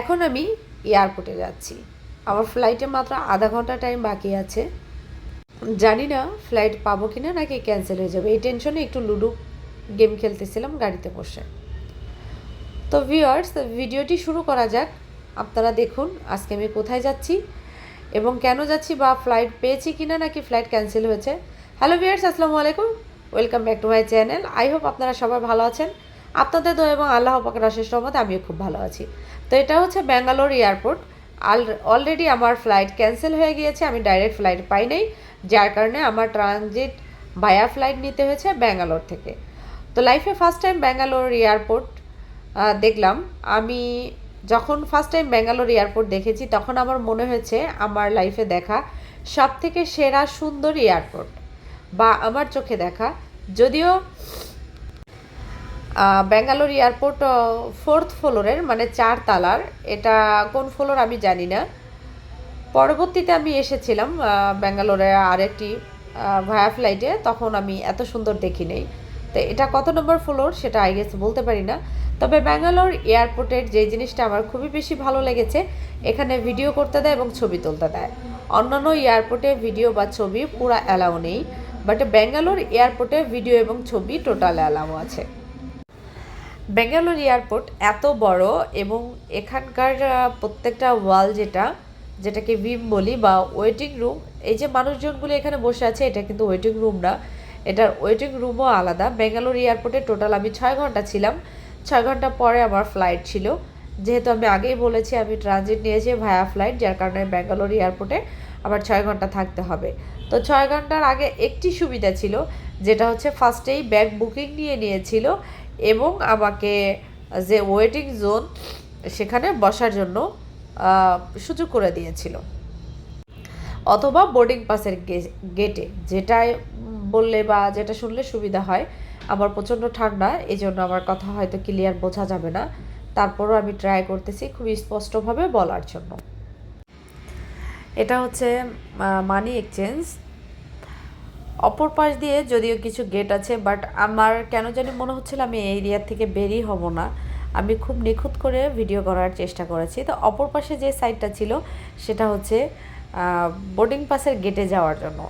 এখন আমি এয়ারপোর্টে যাচ্ছি। আমার ফ্লাইটে মাত্র আধা ঘণ্টা টাইম বাকি আছে। জানি না ফ্লাইট পাবো কি না নাকি ক্যান্সেল হয়ে যাবে। এই টেনশনে একটু লুডো গেম খেলতেছিলাম গাড়িতে বসে। তো ভিউয়ার্স ভিডিওটি শুরু করা যাক। আপনারা দেখুন আজকে আমি কোথায় যাচ্ছি এবং কেন যাচ্ছি বা ফ্লাইট পেয়েছি কিনা নাকি ফ্লাইট ক্যান্সেল হয়েছে। হ্যালো ভিউয়ার্স আসসালামু আলাইকুম। Welcome back to my channel I hope আপনারা সবাই ভালো আছেন। আপনাদের দোয়া এবং আল্লাহ পাকের অশেষ রহমতে আমিও খুব ভালো আছি। তো এটা হচ্ছে ব্যাঙ্গালোর এয়ারপোর্ট। আল অলরেডি আমার ফ্লাইট ক্যান্সেল হয়ে গিয়েছে, আমি ডাইরেক্ট ফ্লাইট পাই নাই। যার কারণে আমার ট্রানজিট ভায়া ফ্লাইট নিতে হয়েছে ব্যাঙ্গালোর থেকে। তো লাইফে ফার্স্ট টাইম ব্যাঙ্গালোর এয়ারপোর্ট দেখলাম। আমি যখন ফার্স্ট টাইম ব্যাঙ্গালোর এয়ারপোর্ট দেখেছি, তখন আমার মনে হয়েছে আমার লাইফে দেখা সব থেকে সেরা সুন্দর এয়ারপোর্ট বা আমার চোখে দেখা। যদিও ব্যাঙ্গালোর এয়ারপোর্ট ফোর্থ ফ্লোরের মানে চার তালার। এটা কোন ফ্লোর আমি জানি না। পরবর্তীতে আমি এসেছিলাম ব্যাঙ্গালোরে আরেকটি ভায়া ফ্লাইটে। তখন আমি এত সুন্দর দেখি নেই। তো এটা কত নম্বর ফ্লোর সেটা আই গেস বলতে পারি না। তবে ব্যাঙ্গালোর এয়ারপোর্টের যে জিনিসটা আমার খুবই বেশি ভালো লেগেছে, এখানে ভিডিও করতে দেয় এবং ছবি তুলতে দেয়। অন্যান্য এয়ারপোর্টে ভিডিও বা ছবি পুরা অ্যালাউ নেই বাট ব্যাঙ্গালোর এয়ারপোর্টে ভিডিও এবং ছবি টোটাল অ্যালাউ আছে। ব্যাঙ্গালোর এয়ারপোর্ট এত বড় এবং এখানকার প্রত্যেকটা ওয়াল যেটা, যেটাকে ভিম বলি বা ওয়েটিং রুম, এই যে মানুষজনগুলো এখানে বসে আছে, এটা কিন্তু ওয়েটিং রুম না। এটার ওয়েটিং রুমও আলাদা। ব্যাঙ্গালোর এয়ারপোর্টে টোটাল আমি ছয় ঘণ্টা ছিলাম। ছয় ঘণ্টা পরে আমার ফ্লাইট ছিল। যেহেতু আমি আগেই বলেছি, আমি ট্রানজিট নিয়েছি ভায়া ফ্লাইট, যার কারণে ব্যাঙ্গালোর এয়ারপোর্টে আমার ছয় ঘণ্টা থাকতে হবে। তো ছয় ঘণ্টার আগে একটি সুবিধা ছিল, যেটা হচ্ছে ফার্স্টেই ব্যাগ বুকিং নিয়ে নিয়েছিল এবং আমাকে যে ওয়েটিং জোন সেখানে বসার জন্য সুযোগ করে দিয়েছিল। অথবা বোর্ডিং পাসের গেটে যেটাই বললে বা যেটা শুনলে সুবিধা হয়। আমার প্রচণ্ড ঠান্ডা এই জন্য আমার কথা হয়তো ক্লিয়ার বোঝা যাবে না। তারপরও আমি ট্রাই করতেছি খুবই স্পষ্টভাবে বলার জন্য। এটা হচ্ছে মানি এক্সচেঞ্জ অপর পাশ দিয়ে যদিও কিছু গেট আছে বাট আমার কেন জানি মনে হচ্ছিল আমি এই এরিয়ার থেকে বেরিয়ে হব না। আমি খুব নিখুঁত করে ভিডিও করার চেষ্টা করেছি। তো অপর পাশে যে সাইডটা ছিল, সেটা হচ্ছে বোর্ডিং পাসের গেটে যাওয়ার জন্য।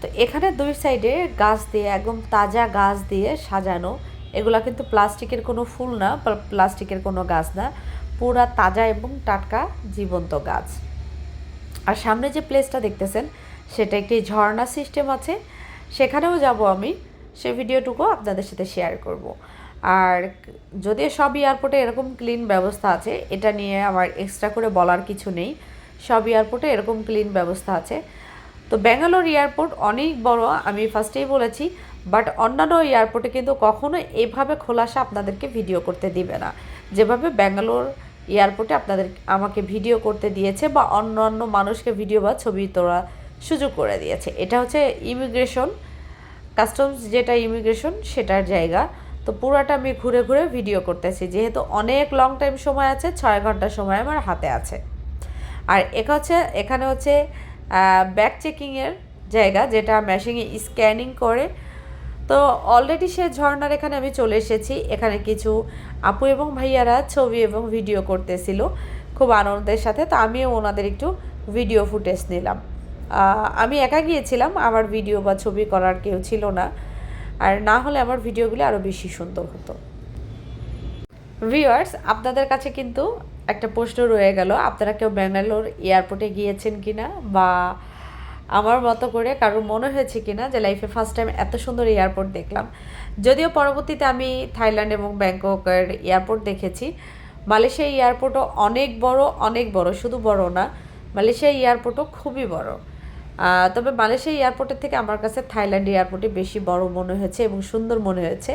তো এখানে দুই সাইডে গাছ দিয়ে, একদম তাজা গাছ দিয়ে সাজানো। এগুলা কিন্তু প্লাস্টিকের কোনো ফুল না প্লাস্টিকের কোনো গাছ না। পুরা তাজা এবং টাটকা জীবন্ত গাছ। আর সামনে যে প্লেসটা দেখতেছেন, সেটা একটি ঝর্ণা সিস্টেম আছে। সেখানেও যাব আমি। সে ভিডিওটুকু আপনাদের সাথে শেয়ার করব। আর যদিও সব এয়ারপোর্টে এরকম ক্লিন ব্যবস্থা আছে, এটা নিয়ে আমার এক্সট্রা করে বলার কিছু নেই। সব এয়ারপোর্টে এরকম ক্লিন ব্যবস্থা আছে। তো ব্যাঙ্গালোর এয়ারপোর্ট অনেক বড়, আমি ফার্স্টেই বলেছি। বাট অন্যান্য এয়ারপোর্টে কিন্তু কখনো এভাবে খোলাসা আপনাদেরকে ভিডিও করতে দিবে না। যেভাবে ব্যাঙ্গালোর এয়ারপোর্টে আপনাদের আমাকে ভিডিও করতে দিয়েছে বা অন্য অন্য মানুষকে ভিডিও বা ছবি তোলা সুযোগ করে দিয়েছে। এটা হচ্ছে ইমিগ্রেশন, কাস্টমস যেটা ইমিগ্রেশন, সেটার জায়গা। তো পুরাটা আমি ঘুরে ঘুরে ভিডিও করতেছি। যেহেতু অনেক লং টাইম সময় আছে, ছয় ঘণ্টা সময় আমার হাতে আছে। আর একা হচ্ছে, এখানে হচ্ছে ব্যাক চেকিংয়ের জায়গা, যেটা মেশিনে স্ক্যানিং করে তো অলরেডি সে ঝর্ণার এখানে আমি চলে এসেছি। এখানে কিছু আপু এবং ভাইয়ারা ছবি এবং ভিডিও করতেছিল খুব আনন্দের সাথে। তো আমিও ওনাদের একটু ভিডিও ফুটেজ নিলাম। আমি একা গিয়েছিলাম, আমার ভিডিও বা ছবি করার কেউ ছিল না। আর না হলে আমার ভিডিওগুলি আরও বেশি সুন্দর হতো। ভিউয়ার্স আপনাদের কাছে কিন্তু একটা প্রশ্ন রয়ে গেল, আপনারা কেউ ব্যাঙ্গালোর এয়ারপোর্টে গিয়েছেন কিনা বা আমার মতো করে কারোর মনে হয়েছে কিনা যে লাইফে ফার্স্ট টাইম এত সুন্দর এয়ারপোর্ট দেখলাম। যদিও পরবর্তীতে আমি থাইল্যান্ড এবং ব্যাংককের এয়ারপোর্ট দেখেছি। মালয়েশিয়া এয়ারপোর্টও অনেক বড় অনেক বড়, শুধু বড় না, মালয়েশিয়া এয়ারপোর্টও খুবই বড়। তবে মালয়েশিয়া এয়ারপোর্টের থেকে আমার কাছে থাইল্যান্ড এয়ারপোর্টে বেশি বড় মনে হয়েছে এবং সুন্দর মনে হয়েছে।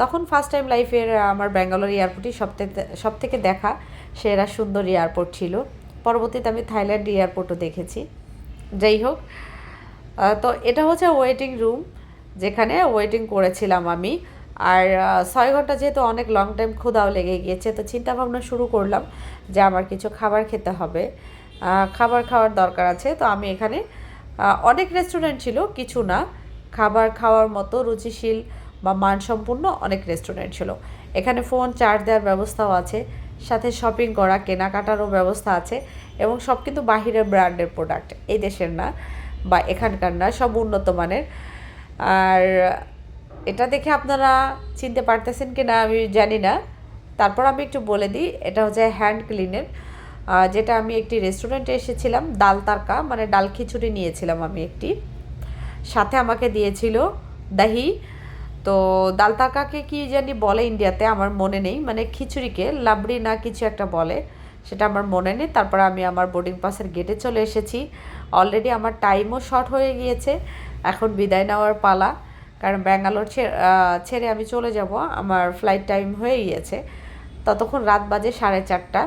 তখন ফার্স্ট টাইম লাইফের আমার ব্যাঙ্গালোর এয়ারপোর্টই সব থেকে সব থেকে দেখা সেরা সুন্দর এয়ারপোর্ট ছিল। পরবর্তীতে আমি থাইল্যান্ড এয়ারপোর্টও দেখেছি। যাই হোক তো এটা হচ্ছে ওয়েটিং রুম যেখানে ওয়েটিং করেছিলাম আমি। আর ছয় ঘণ্টা যেহেতু অনেক লং টাইম ক্ষুধাও লেগে গিয়েছে, তো চিন্তা ভাবনা শুরু করলাম যে আমার কিছু খাবার খেতে হবে। খাবার খাওয়ার দরকার আছে, তো আমি এখানে অনেক রেস্টুরেন্ট ছিল, কিছু না। খাবার খাওয়ার মতো রুচিশীল বা মানসম্পন্ন অনেক রেস্টুরেন্ট ছিল। এখানে ফোন চার্জ দেওয়ার ব্যবস্থাও আছে। সাথে শপিং করা, কেনাকাটারও ব্যবস্থা আছে এবং সব কিন্তু বাহিরের ব্র্যান্ডের প্রোডাক্ট এই দেশের না বা এখানকার না, সব উন্নত মানের। আর এটা দেখে আপনারা চিনতে পারতেছেন কি না আমি জানি না। তারপর আমি একটু বলে দিই, এটা হচ্ছে হ্যান্ড ক্লিনের যেটা আমি একটি রেস্টুরেন্টে এসেছিলাম, ডাল তারকা মানে ডাল খিচুড়ি নিয়েছিলাম আমি একটি। সাথে আমাকে দিয়েছিল দাহি তো ডাল তারকাকে কি জানি বলে ইন্ডিয়াতে, আমার মনে নেই। মানে খিচুড়িকে, লাবড়ি না কিছু একটা বলে, সেটা আমার মনে নেই। তারপর আমি আমার বোর্ডিং পাসের গেটে চলে এসেছি। অলরেডি আমার টাইমও শর্ট হয়ে গিয়েছে। এখন বিদায় নেওয়ার পালা। কারণ ব্যাঙ্গালোর ছেড়ে আমি চলে যাব। আমার ফ্লাইট টাইম হয়ে গিয়েছে। ততক্ষণ রাত বাজে সাড়ে চারটা।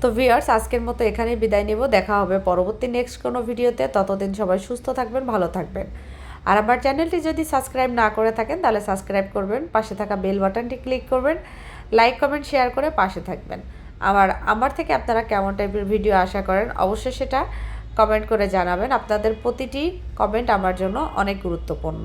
তো ভিউয়ার্স আজকের মতো এখানেই বিদায় নেব। দেখা হবে পরবর্তী নেক্সট কোনো ভিডিওতে ততদিন সবাই সুস্থ থাকবেন, ভালো থাকবেন। আর আমার চ্যানেলটি যদি সাবস্ক্রাইব না করে থাকেন, তাহলে সাবস্ক্রাইব করবেন, পাশে থাকা বেল বাটনটি ক্লিক করবেন, লাইক, কমেন্ট, শেয়ার করে পাশে থাকবেন। আমার আমার থেকে আপনারা কেমন টাইপের ভিডিও আশা করেন অবশ্যই সেটা কমেন্ট করে জানাবেন। আপনাদের প্রতিটি কমেন্ট আমার জন্য অনেক গুরুত্বপূর্ণ